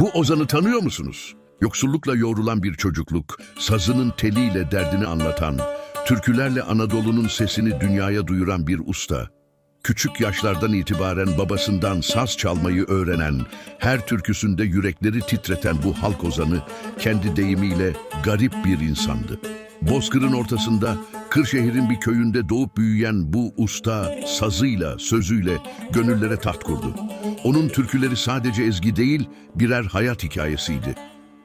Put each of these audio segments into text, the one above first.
Bu Ozan'ı tanıyor musunuz? Yoksullukla yoğrulan bir çocukluk, sazının teliyle derdini anlatan, türkülerle Anadolu'nun sesini dünyaya duyuran bir usta. Küçük yaşlardan itibaren babasından saz çalmayı öğrenen, her türküsünde yürekleri titreten bu halk ozanı kendi deyimiyle garip bir insandı. Bozkır'ın ortasında, Kırşehir'in bir köyünde doğup büyüyen bu usta sazıyla, sözüyle gönüllere taht kurdu. Onun türküleri sadece ezgi değil, birer hayat hikayesiydi.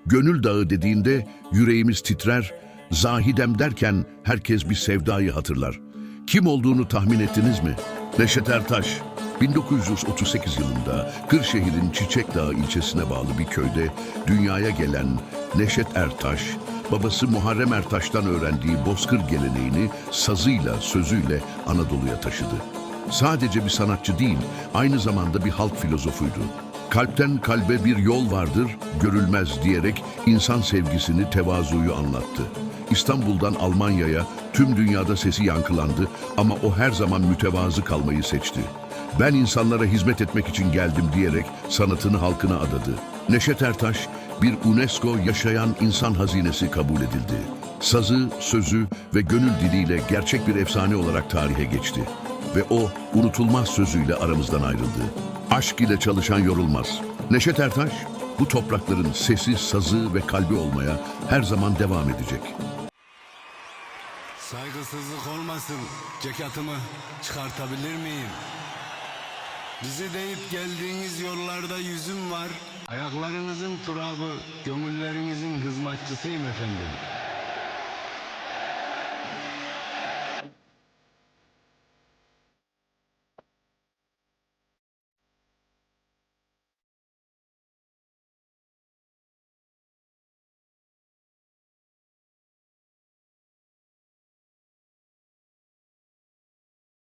Gönül Dağı dediğinde yüreğimiz titrer, Zahidem derken herkes bir sevdayı hatırlar. Kim olduğunu tahmin ettiniz mi? Neşet Ertaş, 1938 yılında Kırşehir'in Çiçek Dağı ilçesine bağlı bir köyde dünyaya gelen Neşet Ertaş, babası Muharrem Ertaş'tan öğrendiği bozkır geleneğini sazıyla, sözüyle Anadolu'ya taşıdı. Sadece bir sanatçı değil, aynı zamanda bir halk filozofuydu. Kalpten kalbe bir yol vardır, görülmez diyerek insan sevgisini, tevazuyu anlattı. İstanbul'dan Almanya'ya tüm dünyada sesi yankılandı ama o her zaman mütevazı kalmayı seçti. Ben insanlara hizmet etmek için geldim diyerek sanatını halkına adadı. Neşet Ertaş bir UNESCO yaşayan insan hazinesi kabul edildi. Sazı, sözü ve gönül diliyle gerçek bir efsane olarak tarihe geçti. Ve o unutulmaz sözüyle aramızdan ayrıldı. Aşk ile çalışan yorulmaz. Neşet Ertaş bu toprakların sesi, sazı ve kalbi olmaya her zaman devam edecek. Saygısızlık olmasın. Ceketimi çıkartabilir miyim? Bizi deyip geldiğiniz yollarda yüzüm var. Ayaklarınızın turabı, gönüllerinizin hizmetçisiyim efendim.